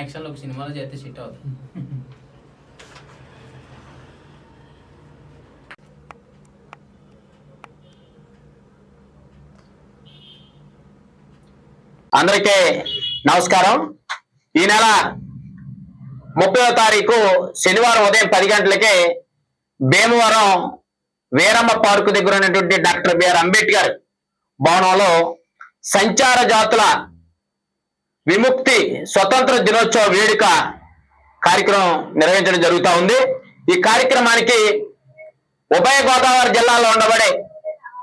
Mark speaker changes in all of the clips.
Speaker 1: అన్ని యాక్షన్లు ఒక సినిమాలో చేస్తే సెట్ అవుతుంది.
Speaker 2: అందరికీ నమస్కారం. ఈ నెల ముప్పై తారీఖు శనివారం ఉదయం పది గంటలకే భీమవరం వీరమ్మ పార్కు దగ్గర ఉన్నటువంటి డాక్టర్ బిఆర్ అంబేద్కర్ భవనంలో సంచార జాతుల విముక్తి స్వతంత్ర దినోత్సవ వేడుక కార్యక్రమం నిర్వహించడం జరుగుతూ ఉంది. ఈ కార్యక్రమానికి ఉభయ గోదావరి జిల్లాలో ఉండబడే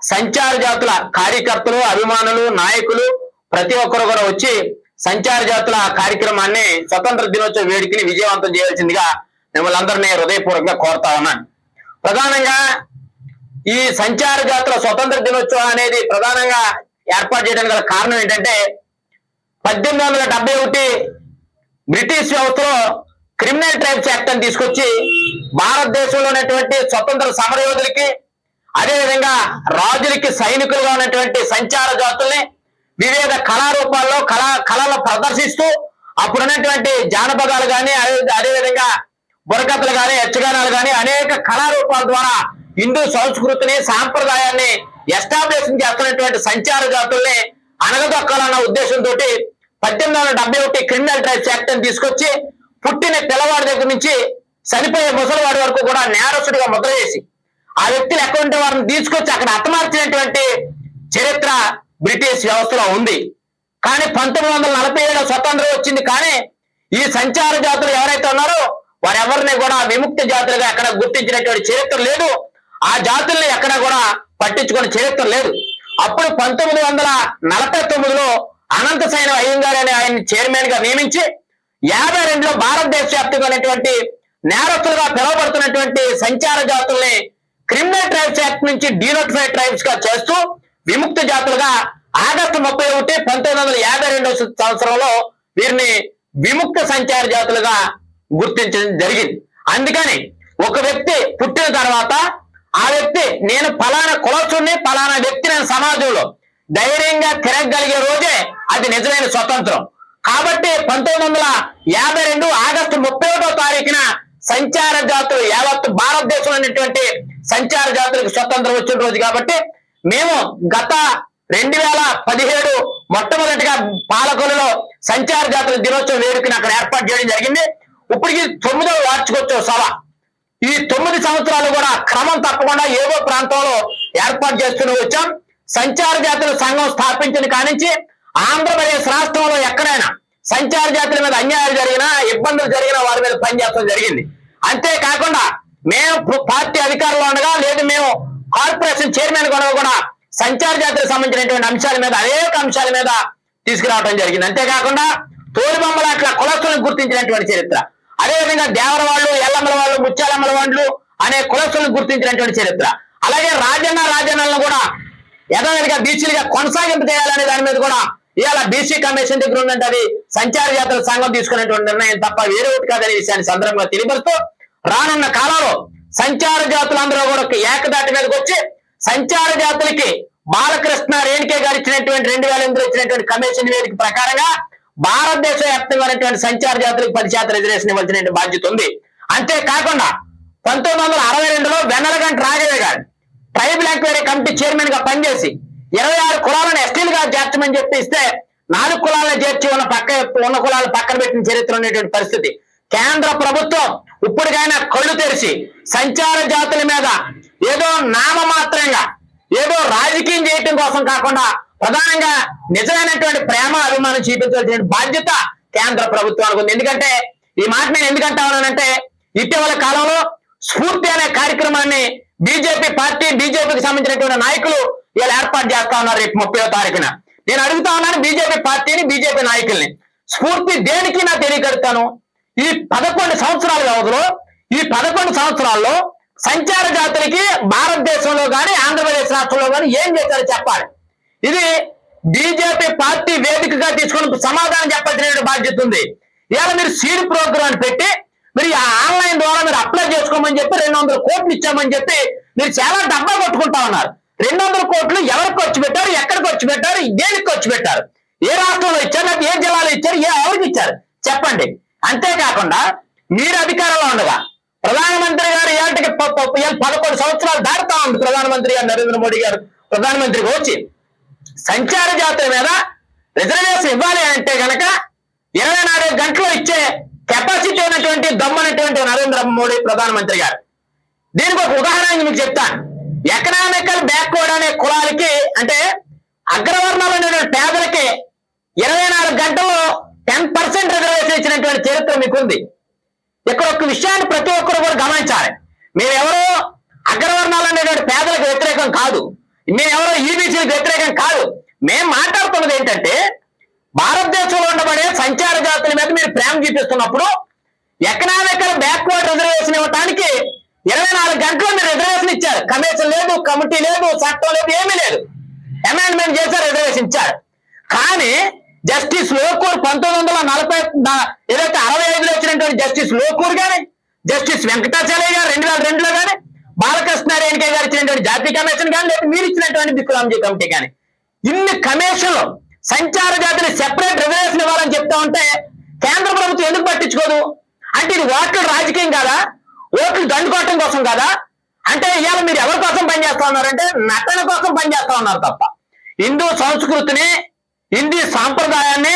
Speaker 2: సంచార జాతుల కార్యకర్తలు అభిమానులు నాయకులు ప్రతి ఒక్కరు కూడా వచ్చి సంచార జాతుల కార్యక్రమాన్ని స్వతంత్ర దినోత్సవ వేడుకని విజయవంతం చేయాల్సిందిగా మిమ్మల్ని అందరినీ హృదయపూర్వకంగా కోరుతా ఉన్నాను. ప్రధానంగా ఈ సంచార జాతుల స్వతంత్ర దినోత్సవం అనేది ప్రధానంగా ఏర్పాటు చేయడానికి గల కారణం ఏంటంటే పద్దెనిమిది వందల డెబ్బై ఒకటి బ్రిటిష్ వ్యవస్థలో క్రిమినల్ ట్రైబ్స్ యాక్ట్ అని తీసుకొచ్చి భారతదేశంలో ఉన్నటువంటి స్వతంత్ర సమరయోధులకి అదేవిధంగా రాజులకి సైనికులుగా ఉన్నటువంటి సంచార జాతుల్ని వివిధ కళారూపాల్లో కళా కళలు ప్రదర్శిస్తూ అప్పుడున్నటువంటి జానపదాలు కానీ అదే అదేవిధంగా బుర్రకథలు కానీ యక్షగానాలు కానీ అనేక కళారూపాల ద్వారా హిందూ సంస్కృతిని సాంప్రదాయాన్ని ఎస్టాబ్లిష్ చేస్తున్నటువంటి సంచార జాతుల్ని అనగదొక్కాలన్న ఉద్దేశంతో పద్దెనిమిది వందల డెబ్బై ఒకటి క్రిమినల్ ట్రైబ్స్ యాక్ట్ అని తీసుకొచ్చి పుట్టిన పిల్లవాడి దగ్గర నుంచి చనిపోయే ముసలివాడి వరకు కూడా నేరస్తుడిగా ముద్ర చేసి ఆ వ్యక్తులు ఎక్కడ ఉంటే వారిని తీసుకొచ్చి అక్కడ అతమార్చినటువంటి చరిత్ర బ్రిటిష్ వ్యవస్థలో ఉంది. కానీ పంతొమ్మిది వందల నలభై ఏడు స్వతంత్రం వచ్చింది. కానీ ఈ సంచార జాతులు ఎవరైతే ఉన్నారో వారెవరిని కూడా విముక్తి జాతులుగా ఎక్కడ గుర్తించినటువంటి చరిత్ర లేదు. ఆ జాతుల్ని ఎక్కడ కూడా పట్టించుకునే చరిత్ర లేదు. అప్పుడు పంతొమ్మిది వందల నలభై తొమ్మిదిలో అనంత సైన అయ్యంగారు అనే ఆయన చైర్మన్గా నియమించి యాభై రెండులో భారతదేశ వ్యాప్తంగా నేరస్తులుగా పిలువబడుతున్నటువంటి సంచార జాతుల్ని క్రిమినల్ ట్రైబ్స్ యాక్ట్ నుంచి డీనోటిఫైడ్ ట్రైబ్స్గా చేస్తూ విముక్త జాతులుగా ఆగస్టు ముప్పై ఒకటి పంతొమ్మిది వందల యాభై రెండవ సంవత్సరంలో వీరిని విముక్త సంచార జాతులుగా గుర్తించడం జరిగింది. అందుకని ఒక వ్యక్తి పుట్టిన తర్వాత ఆ వ్యక్తి నేను ఫలానా కులసుని ఫలానా వ్యక్తి నేను సమాజంలో ధైర్యంగా తిరగగలిగే రోజే అది నిజమైన స్వతంత్రం. కాబట్టి పంతొమ్మిది వందల యాభై రెండు ఆగస్టు ముప్పై ఒకటో తారీఖున సంచార జాతులు యావత్ భారతదేశంలో ఉన్నటువంటి సంచార జాతులకు స్వతంత్రం వచ్చిన రోజు కాబట్టి మేము గత రెండు వేల పదిహేడు మొట్టమొదటిగా పాలకులలో సంచార జాతుల దినోత్సవం వేడుకని అక్కడ ఏర్పాటు చేయడం జరిగింది. ఇప్పటికి తొమ్మిదవ వార్షికోత్సవ సభ. ఈ తొమ్మిది సంవత్సరాలు కూడా క్రమం తప్పకుండా ఏదో ప్రాంతంలో ఏర్పాటు చేస్తూనే వచ్చాం. సంచార జాతుల సంఘం స్థాపించిన కానించి ఆంధ్రప్రదేశ్ రాష్ట్రంలో ఎక్కడైనా సంచార జాతుల మీద అన్యాయాలు జరిగినా ఇబ్బందులు జరిగినా వారి మీద పనిచేయడం జరిగింది. అంతేకాకుండా మేము పార్టీ అధికారంలో ఉండగా లేదు మేము కార్పొరేషన్ చైర్మన్ కొనగా కూడా సంచార జాతులకు సంబంధించినటువంటి అంశాల మీద అనేక అంశాల మీద తీసుకురావడం జరిగింది. అంతేకాకుండా తోలుబొమ్మల అట్లా కులస్తులను గుర్తించినటువంటి చరిత్ర. అదేవిధంగా దేవర వాళ్ళు ఎల్లమ్మల వాళ్ళు ముత్యాలమ్మల వాళ్ళు అనే కులస్తులను గుర్తించినటువంటి చరిత్ర. అలాగే రాజన్న రాజన్నలను కూడా యథావిధిగా బీసీలుగా కొనసాగింపు చేయాలనే దాని మీద కూడా ఇవాళ బీసీ కమిషన్ దగ్గర ఉన్నట్టు సంచార జాతుల సంఘం తీసుకున్నటువంటి నిర్ణయం తప్ప వేరే ఒకటి కాదనే విషయాన్ని సందర్భంగా తెలియపరుస్తూ రానున్న కాలంలో సంచార జాతులందరూ కూడా ఒక ఏకదాటి మీదకి వచ్చి సంచార జాతులకి బాలకృష్ణ రేణుకే గారు ఇచ్చినటువంటి రెండు వేల ఎనిమిదిలో ఇచ్చినటువంటి కమిషన్ వేదిక ప్రకారంగా భారతదేశ వ్యాప్తంగా ఉన్నటువంటి సంచార జాతులకు పది శాతం రిజర్వేషన్ ఇవ్వాల్సిన బాధ్యత ఉంది. అంతేకాకుండా పంతొమ్మిది వందల అరవై రెండులో వెన్నలగంట ట్రైబల్ ఎంక్వైరీ కమిటీ చైర్మన్గా పనిచేసి ఇరవై ఆరు కులాలను ఎస్టీలుగా చేర్చమని చెప్పి ఇస్తే నాలుగు కులాలను చేర్చి ఉన్న పక్క ఉన్న కులాలు పక్కన పెట్టిన చరిత్ర ఉండేటువంటి పరిస్థితి. కేంద్ర ప్రభుత్వం ఇప్పటికైనా కళ్ళు తెరిచి సంచార జాతుల మీద ఏదో నామమాత్రంగా ఏదో రాజకీయం చేయటం కోసం కాకుండా ప్రధానంగా నిజమైనటువంటి ప్రేమ అభిమానం చూపించాల్సిన బాధ్యత కేంద్ర ప్రభుత్వానికి ఉంది. ఎందుకంటే ఈ మాట నేను ఎందుకంటా ఉన్నానంటే ఇటీవల కాలంలో స్ఫూర్తి అనే కార్యక్రమాన్ని బీజేపీ పార్టీ బీజేపీకి సంబంధించినటువంటి నాయకులు ఇలా ఏర్పాటు చేస్తా ఉన్నారు రేపు ముప్పై తారీఖున. నేను అడుగుతా ఉన్నాను బీజేపీ పార్టీని బీజేపీ నాయకుల్ని. స్ఫూర్తి దేనికి నా తెలియకడతాను? ఈ పదకొండు సంవత్సరాల వ్యవధిలో ఈ పదకొండు సంవత్సరాల్లో సంచార జాతులకి భారతదేశంలో కానీ ఆంధ్రప్రదేశ్ రాష్ట్రంలో కానీ ఏం చేశారో చెప్పాలి. ఇది బీజేపీ పార్టీ వేదికగా తీసుకుని సమాధానం చెప్పాల్సిన బాధ్యత ఉంది. ఇవాళ మీరు సీడ్ ప్రోగ్రాం పెట్టి మీరు ఆ ఆన్లైన్ ద్వారా మీరు అప్లై చేసుకోమని చెప్పి రెండు వందల కోట్లు ఇచ్చామని చెప్పి మీరు చాలా డబ్బా కొట్టుకుంటా ఉన్నారు. రెండు వందల కోట్లు ఎవరికి ఖర్చు పెట్టారు ఎక్కడ ఖర్చు పెట్టారు దేనికి ఖర్చు పెట్టారు? ఏ రాష్ట్రంలో ఇచ్చారు లేకపోతే ఏ జిల్లాలో ఇచ్చారు ఏ ఎవరికి ఇచ్చారు? చెప్పండి. అంతేకాకుండా మీరు అధికారంలో ఉండగా ప్రధానమంత్రి గారు ఏటికి పదకొండు సంవత్సరాలు దాటుతా ఉంది ప్రధానమంత్రి గారు నరేంద్ర మోడీ గారు ప్రధానమంత్రిగా వచ్చి. సంచార జాతర మీద రిజర్వేషన్ ఇవ్వాలి అంటే గనక ఇరవై నాలుగు గంటలు ఇచ్చే కెపాసిటీ ఉన్నటువంటి దమ్మనటువంటి నరేంద్ర మోడీ ప్రధానమంత్రి గారు. దీనికి ఒక ఉదాహరణ మీకు చెప్తాను. ఎకనామికల్ బ్యాక్వర్డ్ అనే కులాలకి అంటే అగ్రవర్ణాలు పేదలకి ఇరవై నాలుగు గంటల్లో టెన్ పర్సెంట్ రిజర్వేషన్ ఇచ్చినటువంటి చరిత్ర మీకు ఉంది ఇక్కడ ఒక విషయాన్ని ప్రతి ఒక్కరు కూడా గమనించాలి. మీరెవరో అగ్రవర్ణాలు అనేటువంటి పేదలకు వ్యతిరేకం కాదు. మేమెవరో ఈబీసీలకు వ్యతిరేకం కాదు. మేము మాట్లాడుతున్నది ఏంటంటే భారతదేశంలో ఉండబడే సంచార జాతుల మీద మీరు ప్రేమ చూపిస్తున్నప్పుడు ఎకనామికల్ బ్యాక్వర్డ్ రిజర్వేషన్ ఇవ్వటానికి ఇరవై నాలుగు గంటలు మీరు రిజర్వేషన్ ఇచ్చారు. కమిషన్ లేదు కమిటీ లేదు చట్టం లేదు ఏమీ లేదు. అమెండ్మెంట్ చేశారు రిజర్వేషన్ ఇచ్చారు. కానీ జస్టిస్ లోకూర్ పంతొమ్మిది వందల నలభై ఏదైతే అరవై ఐదులో వచ్చినటువంటి జస్టిస్ లోకూర్ గాని జస్టిస్ వెంకటాచార్య గారు రెండు వేల రెండులో గాని బాలకృష్ణ గారు ఇచ్చినటువంటి జాతీయ కమిషన్ కానీ లేదా మీరు ఇచ్చినటువంటి బిక్కురాంజీ కమిటీ కానీ ఇన్ని కమిషన్లు సంచార జాతిని సెపరేట్ రిజర్వేషన్ ఇవ్వాలని చెప్తా ఉంటే కేంద్ర ప్రభుత్వం ఎందుకు పట్టించుకోదు? అంటే ఇది ఓట్ల రాజకీయం కాదా? ఓట్లు దండుకోవటం కోసం కాదా? అంటే ఇవాళ మీరు ఎవరి కోసం పనిచేస్తా ఉన్నారంటే నటన కోసం పనిచేస్తా ఉన్నారు తప్ప. హిందూ సంస్కృతిని హిందీ సాంప్రదాయాన్ని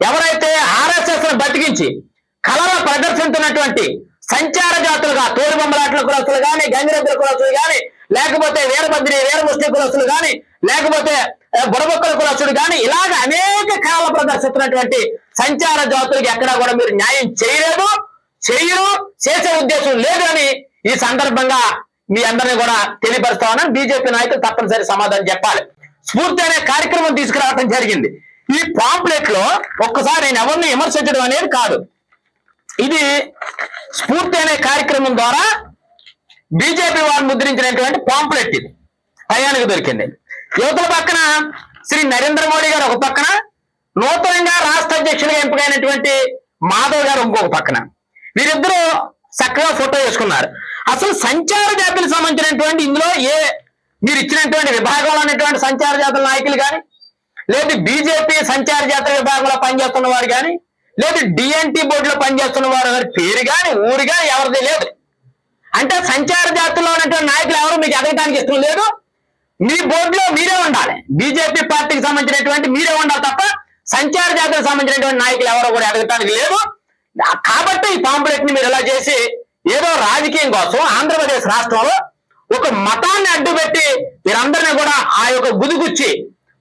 Speaker 2: ఎవరైతే ఆర్ఎస్ఎస్ బతికించి కళలో ప్రదర్శిస్తున్నటువంటి సంచార జాతులుగా తోలుబొమ్మలాట్ల కులస్తులు కానీ గంగిరెద్దుల కులస్తులు కానీ లేకపోతే వీరభద్రి వీరముస్లిం కులస్తులు కానీ లేకపోతే బుడబొక్కల కులస్తుడు కానీ ఇలాగ అనేక కాల ప్రదర్శిస్తున్నటువంటి సంచార జాతులకు ఎక్కడా కూడా మీరు న్యాయం చేయలేదు చేయరు చేసే ఉద్దేశం లేదు అని ఈ సందర్భంగా మీ అందరినీ కూడా తెలియపరుస్తామని బీజేపీ నాయకులు తప్పనిసరి సమాధానం చెప్పాలి. స్ఫూర్తి అనే కార్యక్రమం తీసుకురావడం జరిగింది. ఈ పాంప్లెట్లో ఒక్కసారి నేను ఎవరిని విమర్శించడం అనేది కాదు. ఇది స్ఫూర్తి అనే కార్యక్రమం ద్వారా బీజేపీ వారు ముద్రించినటువంటి పాంప్లెట్ ఇది. టయానికి దొరికింది. యువతల పక్కన శ్రీ నరేంద్ర మోడీ గారు ఒక పక్కన నూతనంగా రాష్ట్ర అధ్యక్షుడిగా ఎంపికైనటువంటి మాధవ్ గారు ఇంకొక పక్కన. వీరిద్దరూ చక్కగా ఫోటో వేసుకున్నారు. అసలు సంచార జాతులకు సంబంధించినటువంటి ఇందులో ఏ మీరు ఇచ్చినటువంటి విభాగంలో ఉన్నటువంటి సంచార జాతుల నాయకులు కానీ లేదు బీజేపీ సంచార జాతర విభాగంలో పనిచేస్తున్న వారు కానీ లేదు డిఎన్టీ బోర్డులో పనిచేస్తున్న వారు పేరు కానీ ఊరు కానీ ఎవరిది లేదు. అంటే సంచార జాతుల్లో ఉన్నటువంటి నాయకులు ఎవరు? మీకు ఎదగడానికి ఇష్టం లేదు. మీ బోర్డులో మీరే ఉండాలి. బీజేపీ పార్టీకి సంబంధించినటువంటి మీరే ఉండాలి తప్ప సంచార జాతులకు సంబంధించినటువంటి నాయకులు ఎవరు కూడా ఎదగటానికి లేదు. కాబట్టి ఈ పాంప్లెట్ని మీరు ఇలా చేసి ఏదో రాజకీయం కోసం ఆంధ్రప్రదేశ్ రాష్ట్రంలో ఒక మతాన్ని అడ్డుపెట్టి మీరందరినీ కూడా ఆ యొక్క గుదిగుచ్చి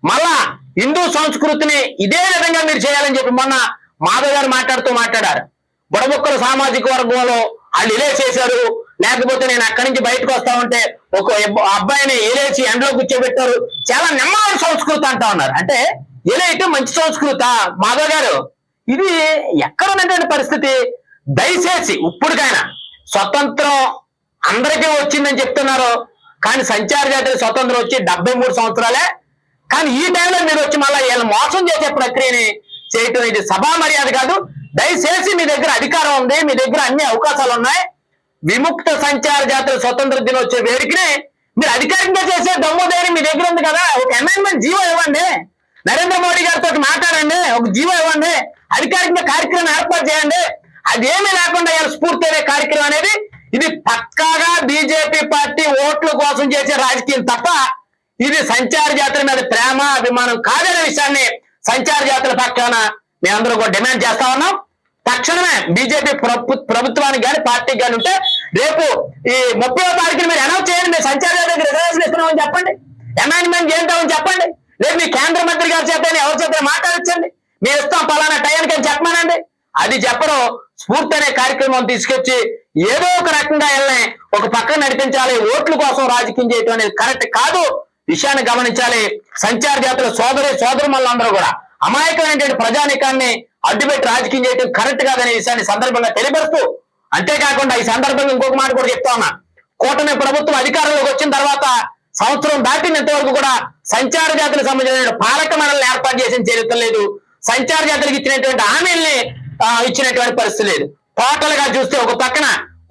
Speaker 2: మళ్ళా హిందూ సంస్కృతిని ఇదే విధంగా మీరు చేయాలని చెప్పి మొన్న మాధవ్ గారు మాట్లాడుతూ మాట్లాడారు. బుడబుక్కల సామాజిక వర్గంలో వాళ్ళు ఇదే చేశారు. లేకపోతే నేను అక్కడి నుంచి బయటకు వస్తా ఉంటే ఒక అబ్బాయిని ఏలేసి ఎండలో కూర్చోబెట్టారు. చాలా నెమ్మది సంస్కృతి అంటా ఉన్నారు. అంటే ఇలేయటం మంచి సంస్కృత? మాధవ్ గారు ఇది ఎక్కడ ఉన్నటువంటి పరిస్థితి? దయచేసి ఇప్పుడుకైనా స్వతంత్రం అందరికీ వచ్చిందని చెప్తున్నారు. కానీ సంచార జాతీయ స్వతంత్రం వచ్చి డెబ్బై మూడు సంవత్సరాలే. కానీ ఈ టైంలో మీరు వచ్చి మళ్ళీ వీళ్ళు మోసం చేసే ప్రక్రియని చేయటం ఇది సభా మర్యాద కాదు. దయచేసి మీ దగ్గర అధికారం ఉంది మీ దగ్గర అన్ని అవకాశాలు ఉన్నాయి. విముక్త సంచార జాతర స్వతంత్ర దినోత్సవ వేడుకనే మీరు అధికారికంగా చేసే దమ్మోదయం మీ దగ్గర ఉంది కదా. ఒక అమెండ్మెంట్ జీవో ఇవ్వండి. నరేంద్ర మోడీ గారితో మాట్లాడండి. ఒక జీవో ఇవ్వండి. అధికారికంగా కార్యక్రమం ఏర్పాటు చేయండి. అది ఏమీ లేకుండా స్ఫూర్తి అనే కార్యక్రమం అనేది ఇది పక్కాగా బీజేపీ పార్టీ ఓట్ల కోసం చేసే రాజకీయం తప్ప ఇది సంచార జాతర మీద ప్రేమ అభిమానం కాదనే విషయాన్ని సంచార జాతర పక్కన మేమందరూ కూడా డిమాండ్ చేస్తా ఉన్నాం. తక్షణమే బీజేపీ ప్రభుత్వానికి కానీ పార్టీకి కానీ ఉంటే రేపు ఈ ముప్పై తారీఖున మీరు అనౌన్స్ చేయండి మీరు సంచార జాతరకు రిజర్వేషన్ ఇస్తున్నామని చెప్పండి. అమెండ్మెంట్ చేద్దామని చెప్పండి. లేదు మీ కేంద్ర మంత్రి గారు చేత ఎవరి చేత మాట్లాడించండి మీరు ఇస్తాం పలానా టైంకి అని చెప్పమనండి. అది చెప్పడం స్ఫూర్తి అనే కార్యక్రమం తీసుకొచ్చి ఏదో ఒక రకంగా వెళ్ళని ఒక పక్కన నడిపించాలి. ఓట్ల కోసం రాజకీయం చేయటం అనేది కరెక్ట్ కాదు. విషయాన్ని గమనించాలి. సంచార జాతుల సోదరి సోదరులందరూ కూడా అమాయకమైనటువంటి ప్రజానికాన్ని అడ్డుపెట్టి రాజకీయం చేయటం కరెక్ట్ కాదనే విషయాన్ని సందర్భంగా తెలియపరుస్తూ అంతేకాకుండా ఈ సందర్భంగా ఇంకొక మాట కూడా చెప్తా ఉన్నా. కూటమి ప్రభుత్వం అధికారంలోకి వచ్చిన తర్వాత సంవత్సరం దాటినంత వరకు కూడా సంచార జాతులకు సంబంధించిన పాలక మండలిని ఏర్పాటు చేసిన చరిత్ర లేదు. సంచార జాతులకు ఇచ్చినటువంటి హామీల్ని ఇచ్చినటువంటి పరిస్థితి లేదు. టోటల్గా చూస్తే ఒక పక్కన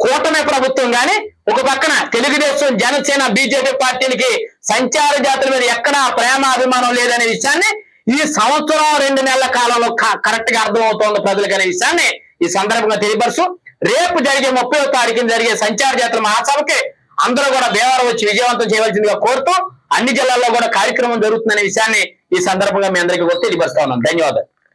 Speaker 2: కూటమి ప్రభుత్వం గాని ఒక పక్కన తెలుగుదేశం జనసేన బీజేపీ పార్టీలకి సంచార జాతుల మీద ఎక్కడా ప్రేమ అభిమానం లేదనే విషయాన్ని ఈ సంవత్సరం రెండు నెలల కాలంలో కరెక్ట్గా అర్థమవుతోంది ప్రజలకు అనే విషయాన్ని ఈ సందర్భంగా తెలియపరుస్తూ రేపు జరిగే ముప్పై తారీఖున జరిగే సంచార జాతర మహాసభకి అందరూ కూడా దేవాలయం వచ్చి విజయవంతం చేయవలసిందిగా కోరుతూ అన్ని జిల్లాల్లో కూడా కార్యక్రమం జరుగుతుందనే విషయాన్ని ఈ సందర్భంగా మీ అందరికీ కూడా తెలియపరుస్తా ఉన్నాం. ధన్యవాదాలు.